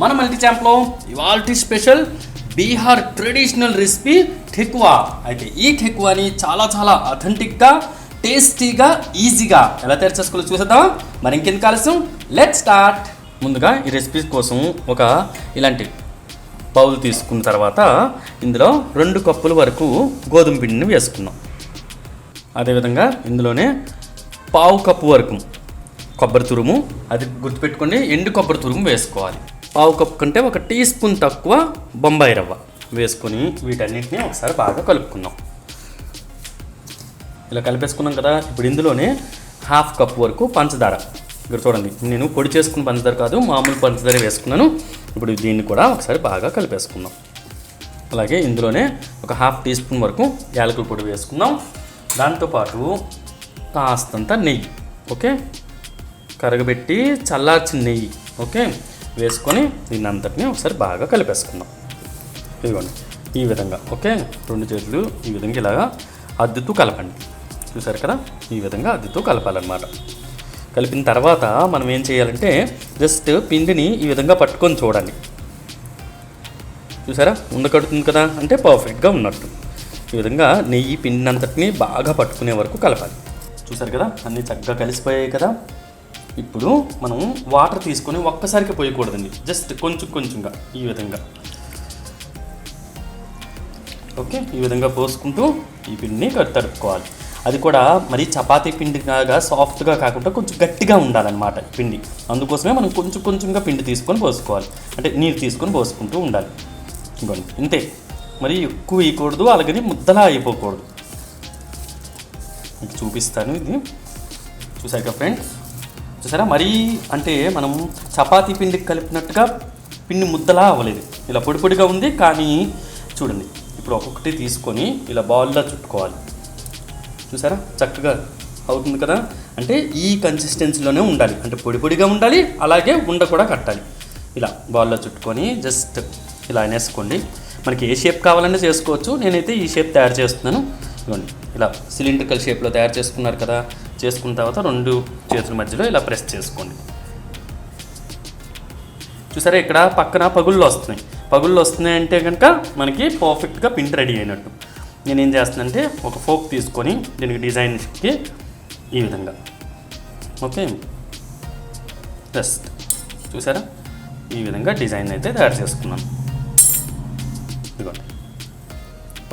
మన మల్టీ ఛాంప్లో ఇవాల్టి special Bihar traditional recipe thekua. అయితే ఈ ఠెక్వాని చాలా చాలా అథెంటిక్గా టేస్టీగా ఈజీగా ఎలా తయారు చేసుకోవాలో చూసేద్దాం మరి ఇంకెందుకు ఆలస్యం లెట్ స్టార్ట్ ముందుగా ఈ రెసిపీ కోసం ఒక ఇలాంటి బౌల్ తీసుకున్న తర్వాత ఇందులో రెండు కప్పుల వరకు గోధుమ పిండిని వేసుకున్నాం అదేవిధంగా ఇందులోనే పావు కప్పు వరకు కొబ్బరి తురుము. అది గుర్తుపెట్టుకోండి ఎండు కొబ్బరి తురుము వేసుకోవాలి. పావు కప్పు కంటే ఒక టీ స్పూన్ తక్కువ బొంబాయి రవ్వ వేసుకొని వీటన్నిటిని ఒకసారి బాగా కలుపుకుందాం. ఇలా కలిపేసుకున్నాం కదా ఇప్పుడు ఇందులోనే హాఫ్ కప్ వరకు పంచదార. ఇక్కడ చూడండి నేను పొడి చేసుకున్న పంచదార కాదు మామూలు పంచదార వేసుకున్నాను. ఇప్పుడు దీన్ని కూడా ఒకసారి బాగా కలిపేసుకుందాం. అలాగే ఇందులోనే ఒక హాఫ్ టీ స్పూన్ వరకు యాలకుల పొడి వేసుకుందాం. దాంతోపాటు కాస్తంత నెయ్యి ఓకే? కరగబెట్టి చల్లార్చిన నెయ్యి ఓకే? వేసుకొని దీన్ని అంతటిని ఒకసారి బాగా కలిపేసుకుందాం. ఇదిగోండి ఈ విధంగా ఓకే? రెండు చేతులు ఈ విధంగా ఇలాగా అద్దుతూ కలపండి. చూసారు కదా? ఈ విధంగా అద్దుతూ కలపాలన్నమాట. కలిపిన తర్వాత మనం ఏం చేయాలంటే జస్ట్ పిండిని ఈ విధంగా పట్టుకొని చూడండి. చూసారా? ఉండకడుతుంది కదా? అంటే పర్ఫెక్ట్గా ఉన్నట్టు. ఈ విధంగా నెయ్యి పిండినంతటిని బాగా పట్టుకునే వరకు కలపాలి. చూసారు కదా? అన్నీ చక్కగా కలిసిపోయాయి కదా? ఇప్పుడు మనం వాటర్ తీసుకొని ఒక్కసారికి పోయకూడదండి. జస్ట్ కొంచెం కొంచెంగా ఈ విధంగా. ఓకే ఈ విధంగా పోసుకుంటూ ఈ పిండిని తడుపుకోవాలి అది కూడా మరి చపాతీ పిండి కాగా సాఫ్ట్గా కాకుండా కొంచెం గట్టిగా ఉండాలన్నమాట పిండి. అందుకోసమే మనం కొంచెం కొంచెంగా పిండి తీసుకొని పోసుకోవాలి. అంటే నీరు తీసుకొని పోసుకుంటూ ఉండాలి. ఇంకోండి ఇంతే. మరి ఎక్కువ వేయకూడదు అలాగని ముద్దలా అయిపోకూడదు. మీకు చూపిస్తాను ఇది. చూసాక ఫ్రెండ్స్? చూసారా? మరీ అంటే మనం చపాతీ పిండికి కలిపినట్టుగా పిండి ముద్దలా అవ్వలేదు. ఇలా పొడి పొడిగా ఉంది కానీ చూడండి ఇప్పుడు ఒక్కొక్కటి తీసుకొని ఇలా బాల్లా చుట్టుకోవాలి. చూసారా? చక్కగా అవుతుంది కదా? అంటే ఈ కన్సిస్టెన్సీలోనే ఉండాలి. అంటే పొడి పొడిగా ఉండాలి అలాగే ఉండ కూడా కట్టాలి. ఇలా బాల్లో చుట్టుకొని జస్ట్ ఇలా అనేసుకోండి. మనకి ఏ షేప్ కావాలంటే చేసుకోవచ్చు. నేనైతే ఈ షేప్ తయారు చేస్తున్నాను. ఇవ్వండి ఇలా సిలిండ్రికల్ షేప్లో తయారు చేసుకున్నారు కదా. చేసుకున్న తర్వాత రెండు చేతుల మధ్యలో ఇలా ప్రెస్ చేసుకోండి. చూసారా ఇక్కడ పక్కన పగుళ్ళు వస్తున్నాయి. పగుళ్ళు వస్తున్నాయి అంటే కనుక మనకి పర్ఫెక్ట్గా పిండి రెడీ అయినట్టు. నేను ఏం చేస్తానంటే ఒక ఫోక్ తీసుకొని దీనికి డిజైన్కి ఈ విధంగా. ఓకే జస్ట్ చూసారా? ఈ విధంగా డిజైన్ అయితే తయారు చేసుకున్నాను. ఇదిగోండి.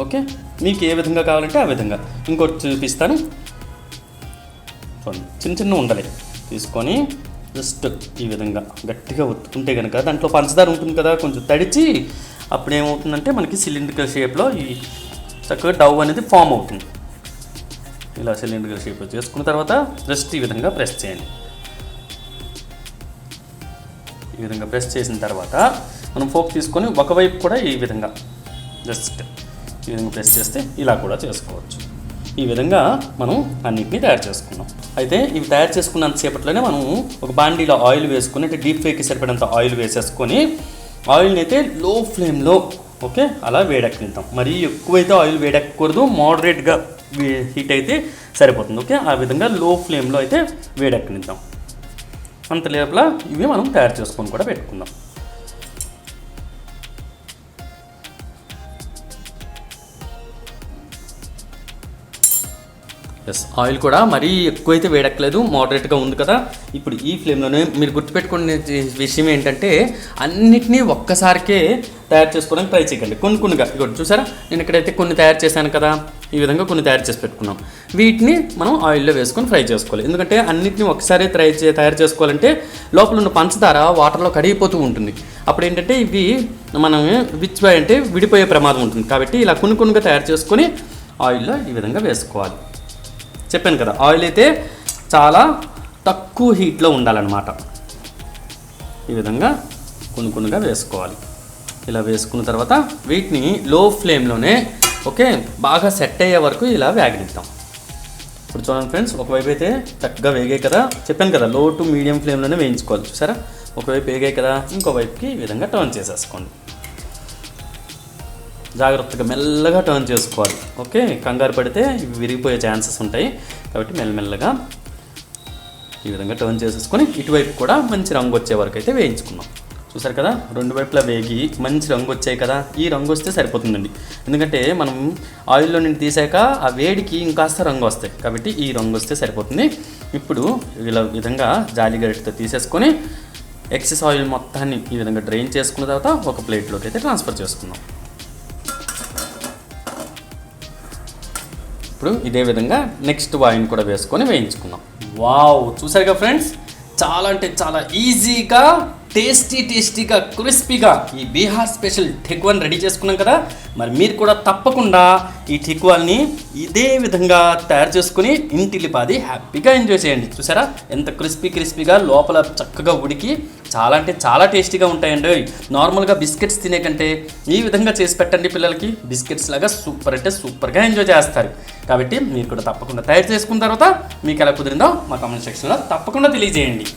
ఓకే మీకు ఏ విధంగా కావాలంటే ఆ విధంగా. ఇంకోటి చూపిస్తాను. చూడండి చిన్న చిన్న ఉండలే. తీసుకొని జస్ట్ ఈ విధంగా గట్టిగా ఒత్తుకుంటే కనుక దాంట్లో పంచదార ఉంటుంది కదా కొంచెం తడిచి అప్పుడు ఏమవుతుందంటే మనకి సిలిండ్రికల్ షేప్లో ఈ చక్కగా డవ్ అనేది ఫామ్ అవుతుంది. ఇలా సిలిండ్రికల్ షేప్లో చేసుకున్న తర్వాత జస్ట్ ఈ విధంగా ప్రెస్ చేయండి. ఈ విధంగా ప్రెస్ చేసిన తర్వాత మనం ఫోక్ తీసుకొని ఒకవైపు కూడా ఈ విధంగా జస్ట్ ఈ విధంగా ప్రెస్ చేస్తే ఇలా కూడా చేసుకోవచ్చు. ఈ విధంగా మనం అన్నింటినీ తయారు చేసుకున్నాం. అయితే ఇవి తయారు చేసుకున్నంతసేపట్లోనే మనం ఒక బాండీలో ఆయిల్ వేసుకుని అంటే డీప్ ఫ్రైకి సరిపడేంత ఆయిల్ వేసేసుకొని ఆయిల్ని అయితే లో ఫ్లేమ్లో ఓకే అలా వేడెక్కనిద్దాం మరీ ఎక్కువైతే ఆయిల్ వేడెక్కకూడదు మోడరేట్గా హీట్ అయితే సరిపోతుంది ఓకే? ఆ విధంగా లో ఫ్లేమ్లో అయితే వేడెక్కనిద్దాం. అంత లోపల ఇవి మనం తయారు చేసుకొని కూడా పెట్టుకుందాం. ఎస్ ఆయిల్ కూడా మరీ ఎక్కువైతే వేడక్కలేదు మోడరేట్గా ఉంది కదా. ఇప్పుడు ఈ ఫ్లేమ్లోనే మీరు గుర్తుపెట్టుకునే విషయం ఏంటంటే అన్నిటినీ ఒక్కసారికే తయారు చేసుకోవడానికి ట్రై చేయకండి. కొన్ని కొన్నిగా ఇక్కడ చూసారా? నేను ఇక్కడైతే కొన్ని తయారు చేశాను కదా ఈ విధంగా కొన్ని తయారు చేసి పెట్టుకున్నాం. వీటిని మనం ఆయిల్లో వేసుకొని ఫ్రై చేసుకోవాలి. ఎందుకంటే అన్నిటిని ఒకసారి ట్రై చే తయారు చేసుకోవాలంటే లోపల ఉన్న పంచదార వాటర్లో కడిగిపోతూ ఉంటుంది. అప్పుడు ఏంటంటే ఇవి మనం విచ్చిపోయి అంటే విడిపోయే ప్రమాదం ఉంటుంది. కాబట్టి ఇలా కొన్ని కొన్నిగా తయారు చేసుకొని ఆయిల్లో ఈ విధంగా వేసుకోవాలి. చెప్పాను కదా ఆయిల్ అయితే చాలా తక్కువ హీట్లో ఉండాలన్నమాట. ఈ విధంగా కొన్ని కొన్నిగా వేసుకోవాలి. ఇలా వేసుకున్న తర్వాత వీటిని లో ఫ్లేమ్లోనే ఓకే బాగా సెట్ అయ్యే వరకు ఇలా వేగనిద్దాం. ఇప్పుడు చూడండి ఫ్రెండ్స్ ఒకవైపు అయితే చక్కగా వేగాయి కదా. చెప్పాను కదా లో టు మీడియం ఫ్లేమ్లోనే వేయించుకోవాలి చూసారా? ఒకవైపు వేగాయి కదా ఇంకో వైపుకి ఈ విధంగా టర్న్ చేసేసుకోండి. జాగ్రత్తగా మెల్లగా టర్న్ చేసుకోవాలి. ఓకే కంగారు పడితే విరిగిపోయే ఛాన్సెస్ ఉంటాయి. కాబట్టి మెల్లమెల్లగా ఈ విధంగా టర్న్ చేసేసుకొని ఇటువైపు కూడా మంచి రంగు వచ్చే వరకు అయితే వేయించుకున్నాం చూసారు కదా? రెండు వైపులా వేగి మంచి రంగు వచ్చాయి కదా? ఈ రంగు వస్తే సరిపోతుందండి. ఎందుకంటే మనం ఆయిల్లో నుండి తీసాక ఆ వేడికి ఇంకాస్త రంగు వస్తాయి. కాబట్టి ఈ రంగు వస్తే సరిపోతుంది. ఇప్పుడు ఇలా విధంగా జాలి గరిటతో తీసేసుకొని ఎక్సెస్ ఆయిల్ మొత్తాన్ని ఈ విధంగా డ్రైన్ చేసుకున్న తర్వాత ఒక ప్లేట్లోకి అయితే ట్రాన్స్ఫర్ చేసుకుందాం. ఇప్పుడు ఇదే విధంగా నెక్స్ట్ వాయిన్ కూడా వేసుకొని వేయించుకుందాం. వావ్ చూసారుగా ఫ్రెండ్స్ చాలా అంటే చాలా ఈజీగా టేస్టీ టేస్టీగా క్రిస్పీగా ఈ బీహార్ స్పెషల్ ఠెక్వాన్ రెడీ చేసుకున్నాం కదా. మరి మీరు కూడా తప్పకుండా ఈ ఠెక్వాల్ని ఇదే విధంగా తయారు చేసుకుని ఇంటిల్లిపాది హ్యాపీగా ఎంజాయ్ చేయండి. చూసారా? ఎంత క్రిస్పీ క్రిస్పీగా లోపల చక్కగా ఉడికి చాలా అంటే చాలా టేస్టీగా ఉంటాయండి. నార్మల్గా బిస్కెట్స్ తినే కంటే ఈ విధంగా చేసి పెట్టండి పిల్లలకి. బిస్కెట్స్ లాగా సూపర్ అంటే సూపర్గా ఎంజాయ్ చేస్తారు. కాబట్టి మీరు కూడా తప్పకుండా తయారు చేసుకున్న తర్వాత మీకు ఎలా కుదిరిందో మా కామెంట్ సెక్షన్లో తప్పకుండా తెలియజేయండి.